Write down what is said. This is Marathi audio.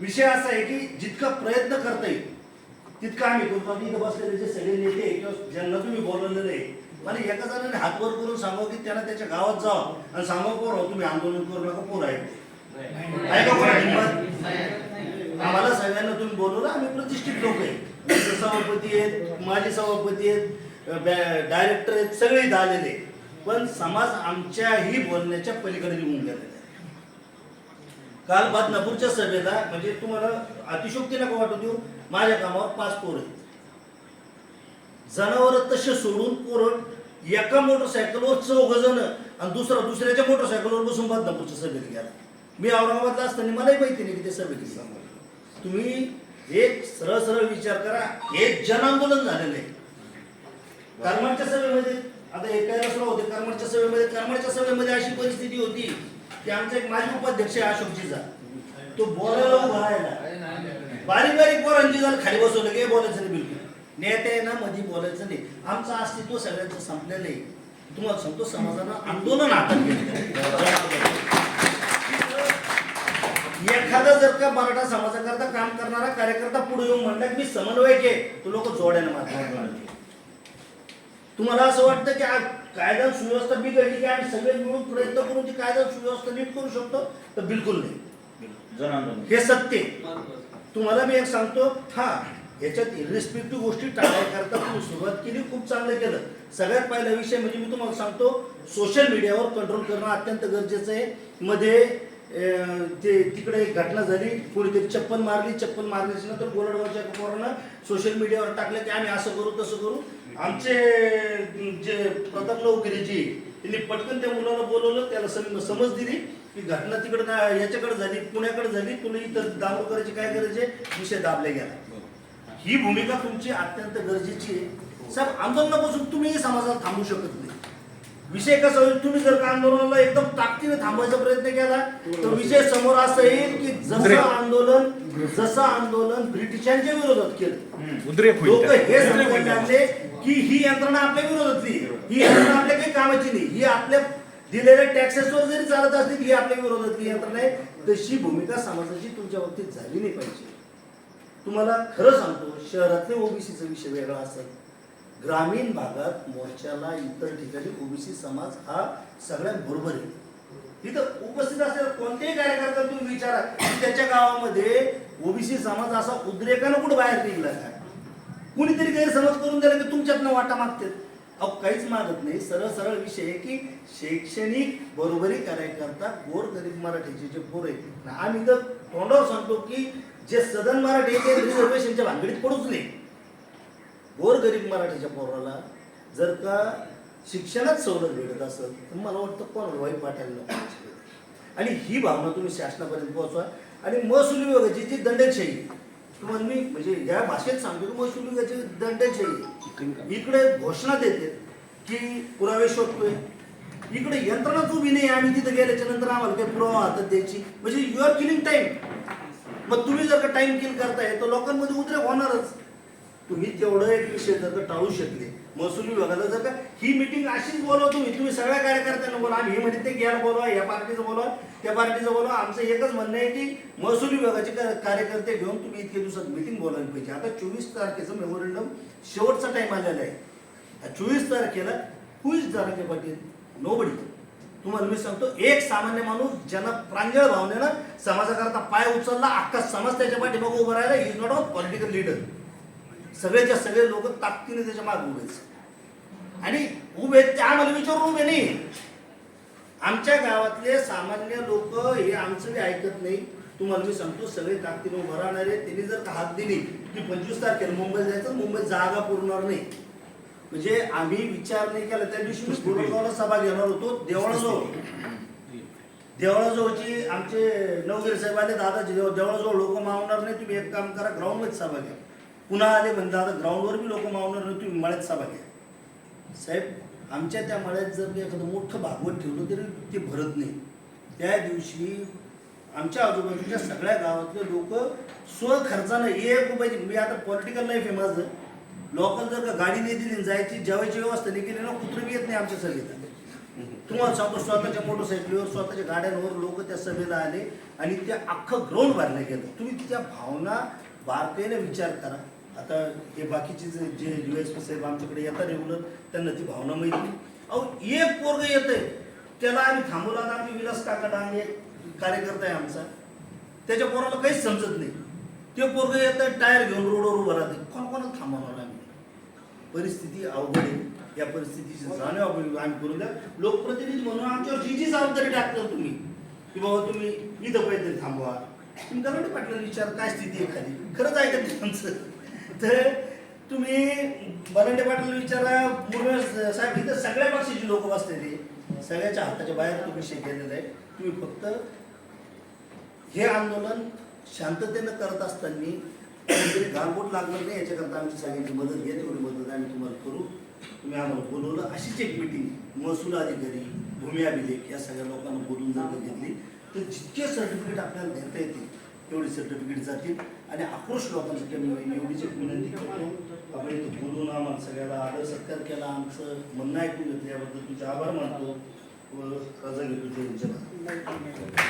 विषय असा आहे की जितका प्रयत्न करता येईल तितका आम्ही करतो आणि इथं बसलेले जे सगळे नेते किंवा ज्यांना तुम्ही बोलवलेले आहे मला एका जणाने हातवर करून सांगा की त्यांना त्याच्या गावात जावं आणि सांगा पोर तुम्ही आंदोलन करू नका पोर आहे का कोणा आम्हाला सगळ्यांना तुम्ही बोलवलं आम्ही प्रतिष्ठित लोक आहे सभापती आहेत माजी सभापती आहेत डायरेक्टर आहेत सगळे झालेले आलेले पण समाज आमच्याही बोलण्याच्या पलीकडे निघून गेलेला आहे. काल बदनापूरच्या सभेला म्हणजे तुम्हाला अतिशोक्ती नका वाटू देऊ माझ्या कामावर पाच पोरं आहेत. जनावर तसे सोडून पोरं एका मोटरसायकलवर चौघ जण आणि दुसरा दुसऱ्याच्या मोटरसायकलवर बसून बदनापूरच्या सभेत गेला. मी औरंगाबादला असताना मलाही माहिती नाही की ते सभेत सांगा तुम्ही एक सरळ सरळ विचार करा हे जन आंदोलन झालेलं आहे. करमाडच्या सभेमध्ये आता एकायला सुरू होते करमाडच्या सभेमध्ये करमाडच्या सभेमध्ये अशी परिस्थिती होती की आमचा एक माजी उपाध्यक्ष आहे अशोकजीचा. तो बोलायला उभा राहिला बारीक बारीक पोरांची झालं खाली बसवलं की बोलायचं नाही बिलकुल. नेते आहे ना मध्ये बोलायचं नाही. आमचं अस्तित्व सगळ्यांचं संपलेलं आहे. तुम्हाला सांगतो समाजानं आंदोलन हातात घेतलं एखादा जर का मराठा समाजाकरता काम करणारा कार्यकर्ता पुढे येऊन म्हणला की मी समन्वयक आहे तो लोक जोड्यानं मात्र तुम्हाला असं वाटतं की आ- कायदा सुव्यवस्था बिघडली की आम्ही सगळे मिळून प्रयत्न करून ती कायदा सुव्यवस्था नीट करू शकतो? तर बिलकुल नाही. हे सत्य. तुम्हाला मी एक सांगतो हा याच्यात इरिस्पेक्टिव्ह गोष्टी टाळण्याकरता तुम्ही सुरुवात केली खूप चांगलं केलं. सगळ्यात पहिला विषय म्हणजे मी तुम्हाला सांगतो सोशल मीडियावर कंट्रोल करणं अत्यंत गरजेचं आहे. मध्ये ते तिकडे एक घटना झाली कोणीतरी चप्पल मारली चप्पल मारल्याच्या नंतर गोरडगावच्या पोरानं सोशल मीडियावर टाकलं की आम्ही असं करू तसं करू. आमचे जे प्रताप नवगिरीजी त्यांनी पटकन त्या मुलाला बोलवलं त्याला सम- समज दिली की घटना तिकडे ना याच्याकडे झाली पुण्याकडे झाली तुला इथं दारू करायची काय करायचे विषय दाबले गेला. ही भूमिका तुमची अत्यंत गरजेची आहे. साहेब आंदोलनापासून तुम्ही समाजात थांबू शकत नाही. विषय कसा होईल? तुम्ही जर का आंदोलनाला एकदम ताकदीने थांबवायचा प्रयत्न केला तर विषय समोर असा येईल की जसं आंदोलन जसं आंदोलन ब्रिटिशांच्या विरोधात केलं. उद्रेक लोक हे समजायला लागले की ही यंत्रणा आपल्या विरोधातली. ही यंत्रणा आपल्या काही कामाची नाही. ही आपल्या दिलेल्या टॅक्सेसवर जरी चालत असली ही आपल्या विरोधातली यंत्रणा आहे. तशी भूमिका समाजाची तुमच्या बाबतीत झाली नाही पाहिजे. तुम्हाला खरं सांगतो शहरातले ओबीसीचा विषय वेगळा असेल. ग्रामीण भागात मोर्चाला इतर ठिकाणी ओबीसी समाज हा सगळ्यात बरोबर आहे. इथं उपस्थित असलेल्या कोणत्याही कार्यकर्ता तुम्ही विचारा की त्याच्या गावामध्ये ओबीसी समाज असा उद्रेकानं कुठं बाहेर निघला काय? कुणीतरी गैरसमज करून दिला की तुमच्यातनं वाटा मागतात. अहो काहीच मागत नाही. सरळ सरळ विषय आहे की शैक्षणिक बरोबरी करायकरता गोर गरीब मराठीचे जे पोर आहेत आम्ही तर तोंडावर सांगतो की जे सदन मराठी ते रिझर्वेशनच्या भानगडीत पडूच नाही गोरगरीब मराठीच्या पोराला जर का शिक्षणात सवलत भेटत असेल तर मला वाटतं कोण वाईट वाटायला आणि ही भावना तुम्ही शासनापर्यंत पोहोचवा. आणि महसूल विभागाची जी दंडशाही तुम्हाला मी म्हणजे या भाषेत सांगतो की महसूल विभागाची दंडशाही इकडे घोषणा देते की पुरावे शोधतोय. इकडे यंत्रणाच उभी नाही आम्ही तिथे गेल्याच्यानंतर आम्हाला काही पुरावा हातात द्यायची. म्हणजे यू आर किलिंग टाइम मग तुम्ही जर का टाइम किल करताय तर लोकांमध्ये उद्रेक होणारच. तुम्ही तेवढं एक विषय जर का टाळू शकले महसूल विभागाला जर का ही मिटिंग अशीच बोलवा तुम्ही. तुम्ही सगळ्या कार्यकर्त्यांना बोला आम्ही हे म्हणजे ते घ्यायला बोलवा या पार्टीचं बोलवा त्या पार्टीचं बोलवा. आमचं एकच म्हणणं आहे की महसूल विभागाचे कार्यकर्ते घेऊन तुम्ही इतके दिवसात मिटिंग बोलायला पाहिजे. आता चोवीस तारखेचं मेमोरेंडम शेवटचा टाइम आलेला आहे. चोवीस तारखेला कुईच जाराके पाटील नोबडी तुम्हाला मी सांगतो एक सामान्य माणूस ज्यांना प्रांजळ भावनेनं समाजाकरता पाय उचलला अख्खा समाज त्याच्या पाठीमागं उभा राहिला is not a political leader सगळेच्या सगळे लोक ताकदीने त्याच्यामागे उभे. आणि उभे ते आम्हाला विचारून उभे नाही. आमच्या गावातले सामान्य लोक हे आमचं बी ऐकत नाही. तुम्हाला मी सांगतो सगळे ताकदीने उभं राहणार त्यांनी जर का हात दिली की पंचवीस तारखेला मुंबईत जायचं मुंबईत जागा पुरणार नाही. म्हणजे आम्ही विचार नाही केला. त्या दिवशी मी गोरगावला सभा घेणार होतो. देवळाजवळ. देवळाजवळची आमचे नवगिरी साहेब आले दादाजी देव देवळाजवळ लोक मावणार नाही. तुम्ही एक काम करा ग्राउंडमध्ये सभा घ्या. पुन्हा आले म्हणतात आता ग्राउंडवर बी लोक मावणार नाही तुम्ही मळ्यात सभा घ्या साहेब आमच्या त्या मळ्यात जर मी एखादं मोठं भागवत ठेवलं तरी ते भरत नाही. त्या दिवशी आमच्या आजूबाजूच्या सगळ्या गावातले लोक स्वखर्चानं एक रुपयाची मी म्हणजे आता पॉलिटिकल लाईफ आहे माझं. लोकल जर का गाडी नाही दिली जायची जेवायची व्यवस्था नाही केली ना कुत्र बी येत नाही आमच्या सगळीला तुम्हाला सांगतो स्वतःच्या मोटरसायकलीवर स्वतःच्या गाड्यांवर लोक त्या सभेला आले आणि ते अख्खं ग्राउंड भरलं गेलं. तुम्ही त्या भावना बारकाईने विचार करा. आता हे बाकीचे जे जे युएसपी साहेब आमच्याकडे येतात रेग्युलर त्यांना ती भावना माहिती अहो एक पोरग येतंय. त्याला आम्ही थांबवला आता आम्ही विलास काका डांगे कार्यकर्ता आहे आमचा. त्याच्या पोराला काहीच समजत नाही. ते पोरग येतं टायर घेऊन रोडवर उभं राहते कोण कोणाला थांबवणार आम्ही? परिस्थिती अवघड आहे. या परिस्थितीची जाणीव आपण आम्ही करू द्या. लोकप्रतिनिधी म्हणून आमच्यावर जी जी जबाबदारी टाकता तुम्ही की बाबा तुम्ही इथं काहीतरी थांबवा. तुम्ही गलांडे पाटलांना विचार काय स्थिती आहे खाली? खरंच आहे का ते तर तुम्ही बरंडे पाटील विचारा मुरमे साहेब इथं सगळ्या पक्षाची लोक बसलेली सगळ्याच्या हाताच्या बाहेर तुम्ही विषय आहे. तुम्ही फक्त हे आंदोलन शांततेनं करत असताना काहीतरी लागणार नाही याच्याकरता आमची सगळ्यांची मदत घ्या तेवढी मदत आम्ही तुम्हाला करू. तुम्ही आम्हाला बोलवलं. अशीच एक मिटिंग महसूल अधिकारी भूमी अभिलेख या सगळ्या लोकांना बोलून जर घेतली. तर जितके सर्टिफिकेट आपल्याला देता येतील एवढी सर्टिफिकेट जातील. आणि आक्रोश लोकांसाठी एवढीच एक विनंती करतो. आपण इथं बोलून आम्हाला सगळ्याला आदर सत्कार केला. आमचं म्हणणं ऐकून घेतलं. याबद्दल तुमचे आभार मानतो. व रजा घेतो. तुमच्या